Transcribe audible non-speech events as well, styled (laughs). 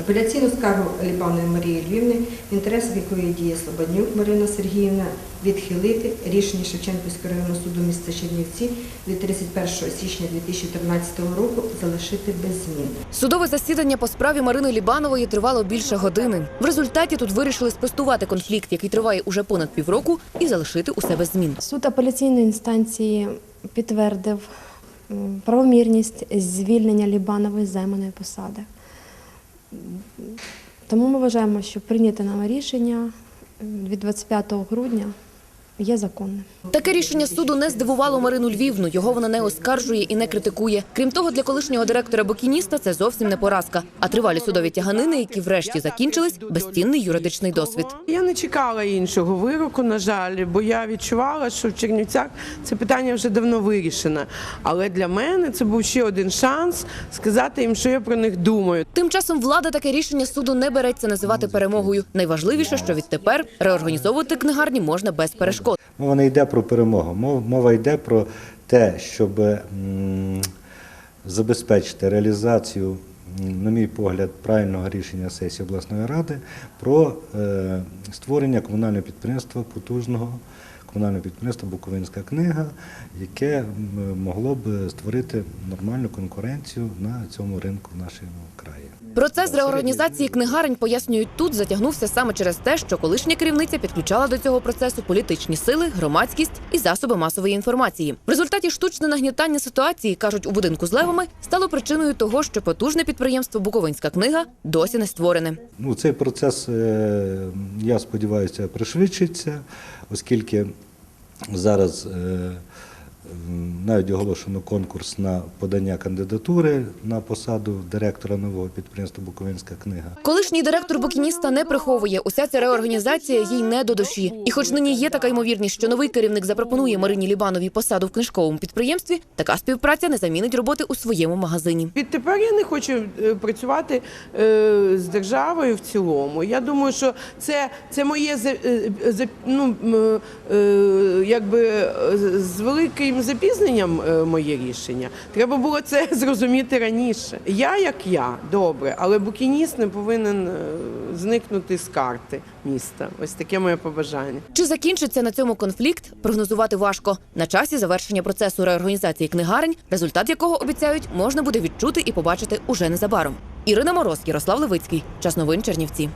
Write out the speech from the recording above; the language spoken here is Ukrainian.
Апеляційну скаргу Лібанової Марії Львівни, в інтересах якої діє Слободнюк Марина Сергіївна, відхилити рішення Шевченківського районного суду міста Чернівці від 31 січня 2013 року залишити без змін. Судове засідання по справі Марини Лібанової тривало більше години. В результаті тут вирішили спростувати конфлікт, який триває уже понад півроку, і залишити у себе змін. Суд апеляційної інстанції підтвердив правомірність звільнення Лібанової з займаної посади. Тому ми вважаємо, що прийняте нами рішення від 25 грудня є законним. Таке рішення суду не здивувало Марину Львівну. Його вона не оскаржує і не критикує. Крім того, для колишнього директора букініста це зовсім не поразка. А тривалі судові тяганини, які врешті закінчились, безцінний юридичний досвід. Я не чекала іншого вироку, на жаль, бо я відчувала, що в Чернівцях це питання вже давно вирішено. Але для мене це був ще один шанс сказати їм, що я про них думаю. Тим часом влада таке рішення суду не береться називати перемогою. Найважливіше, що відтепер реорганізовувати книгарні можна без перешкод. Мова не йде про перемогу, мова йде про те, щоб забезпечити реалізацію, на мій погляд, правильного рішення сесії обласної ради про е, створення комунального підприємства потужного. Комунального підприємства Буковинська книга, яке могло б створити нормальну конкуренцію на цьому ринку в нашому краї. Процес реорганізації книгарень пояснюють тут затягнувся саме через те, що колишня керівниця підключала до цього процесу політичні сили, громадськість і засоби масової інформації. В результаті штучне нагнітання ситуації кажуть у будинку з левами стало причиною того, що потужне підприємство Буковинська книга досі не створене. Ну, цей процес, е, я сподіваюся, пришвидшиться, оскільки зараз е, навіть оголошено конкурс на подання кандидатури на посаду директора нового підприємства Буковинська книга. Колишній директор букініста не приховує. Уся ця реорганізація їй не до душі. І, хоч нині є така ймовірність, що новий керівник запропонує Марині Лібановій посаду в книжковому підприємстві, така співпраця не замінить роботи у своєму магазині. Відтепер я не хочу е, працювати е, з державою в цілому. Я думаю, що це, це моє е, ну, якби з великим запізненням е, моє рішення. Треба було це (laughs) зрозуміти раніше. Я як я, добре, але букініст не повинен е, зникнути з карти міста. Ось таке моє побажання. Чи закінчиться на цьому конфлікт, прогнозувати важко. На часі завершення процесу реорганізації книгарень, результат якого обіцяють можна буде відчути і побачити уже незабаром. Ірина Мороз, Ярослав Левицький. Час новин Чернівці.